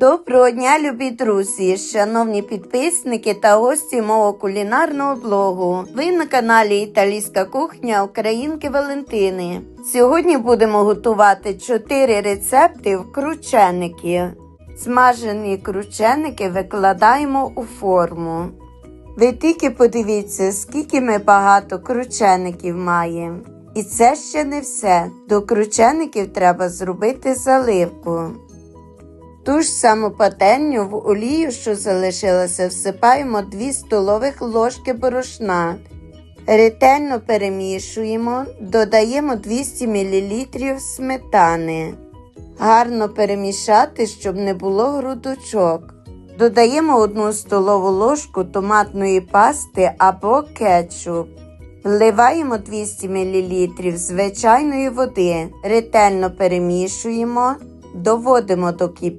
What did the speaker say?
Доброго дня, любі друзі, шановні підписники та гості мого кулінарного блогу. Ви на каналі Італійська кухня Українки Валентини. Сьогодні будемо готувати 4 рецепти в крученики. Смажені крученики викладаємо у форму. Ви тільки подивіться, скільки ми багато кручеників маємо. І це ще не все. До кручеників треба зробити заливку. Ту ж саму пательню в олію, що залишилася, всипаємо 2 столових ложки борошна. Ретельно перемішуємо, додаємо 200 мл сметани. Гарно перемішати, щоб не було грудочок. Додаємо 1 столову ложку томатної пасти або кетчуп. Вливаємо 200 мл звичайної води, ретельно перемішуємо, доводимо до кипіння.